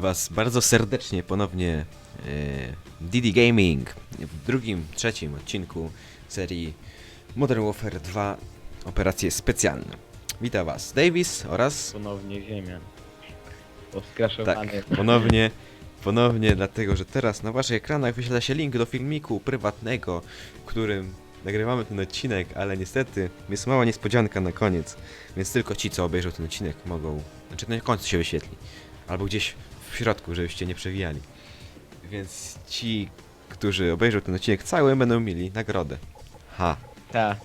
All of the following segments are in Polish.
Was bardzo serdecznie ponownie e, Didi Gaming w drugim, trzecim odcinku serii Modern Warfare 2 Operacje Specjalne. Witam Was Davis oraz Ponownie ziemia. Poskraszowany. tak, ponownie, ponownie dlatego, że teraz na Waszych ekranach wyświetla się link do filmiku prywatnego, w którym nagrywamy ten odcinek, ale niestety jest mała niespodzianka na koniec, więc tylko ci, co obejrzą ten odcinek mogą, znaczy na końcu się wyświetli, albo gdzieś w środku, żebyście nie przewijali. Więc ci, którzy obejrzą ten odcinek cały, będą mieli nagrodę. Ha. Ta.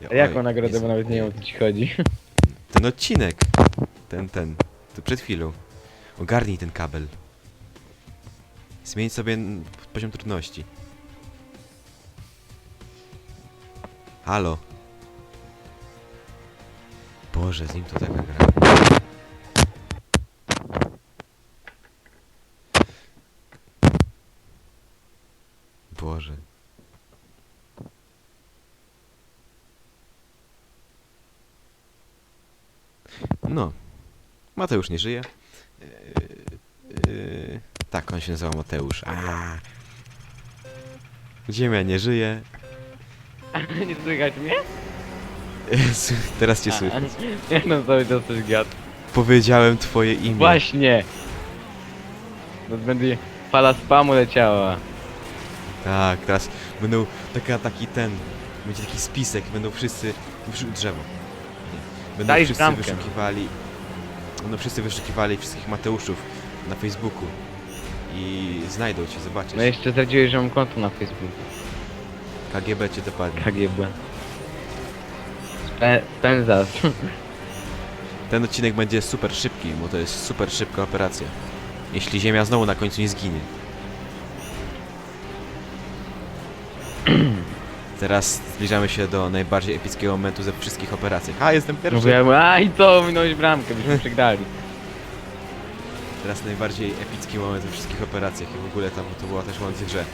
Ja- A jaką nagrodę, bo nawet nie wiem o co ci chodzi. Ten odcinek. Ten, ten. To przed chwilą. Ogarnij ten kabel. Zmień sobie n- poziom trudności. Halo. Boże, z nim to taka gra. Boże. No. Mateusz nie żyje. Yy, yy, tak, on się nazywa Mateusz. A. Ziemia nie żyje. nie słychać mnie? Teraz cię słyszę. Cały czas coś gad. Powiedziałem twoje imię. Właśnie! No będzie fala spamu leciała. Tak, teraz będą taka, taki ten. Będzie taki spisek, będą wszyscy. Drzewo. Nie. Będą Daj wszyscy bramkę. wyszukiwali. Będą wszyscy wyszukiwali wszystkich Mateuszów na Facebooku. I znajdą cię, zobaczysz. No jeszcze zdradziłeś, że mam konto na Facebooku. KGB cię dopadnie. KGB. Spe- Penzas. Ten odcinek będzie super szybki, bo to jest super szybka operacja. Jeśli Ziemia znowu na końcu nie zginie. Teraz zbliżamy się do najbardziej epickiego momentu ze wszystkich operacji. A, jestem pierwszy! Mówiłem, a i co, minąłeś bramkę, byśmy przegrali. Teraz najbardziej epicki moment we wszystkich operacjach i w ogóle tam to była też moment w grze.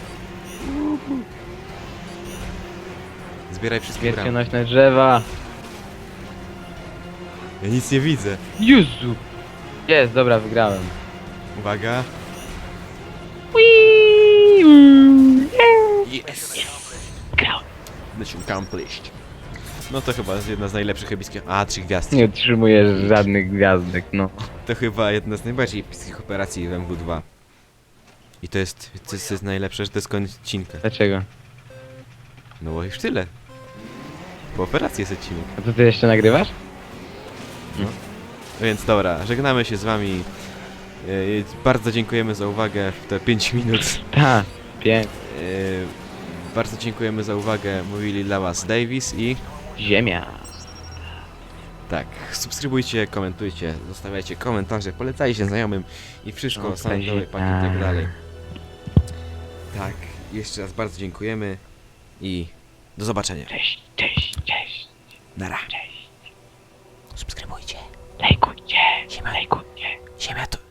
Zbieraj wszystkie bramy. Pierścionośne drzewa. Ja nic nie widzę. Jezu! Jest, dobra, wygrałem. Uwaga. Accomplished. No to chyba jest jedna z najlepszych epickich... A, trzy gwiazdki. Nie otrzymujesz żadnych gwiazdek, no. To chyba jedna z najbardziej epickich operacji w MW2. I to jest, to jest, to jest najlepsze, że to jest koniec odcinka. Dlaczego? No bo już tyle. Po operacji jest odcinek. A to ty jeszcze nagrywasz? No więc dobra, żegnamy się z wami. Yy, bardzo dziękujemy za uwagę w te 5 minut. Ta, pięk. Yy, bardzo dziękujemy za uwagę. Mówili dla Was Davis i... Ziemia. Tak, subskrybujcie, komentujcie, zostawiajcie komentarze, polecajcie znajomym i wszystko, okay. sandowy pakiet i tak dalej. Tak, jeszcze raz bardzo dziękujemy i do zobaczenia. Cześć, cześć, cześć. Nara. Cześć. Subskrybujcie. Lajkujcie. Siema. Lajkujcie. Siema tu.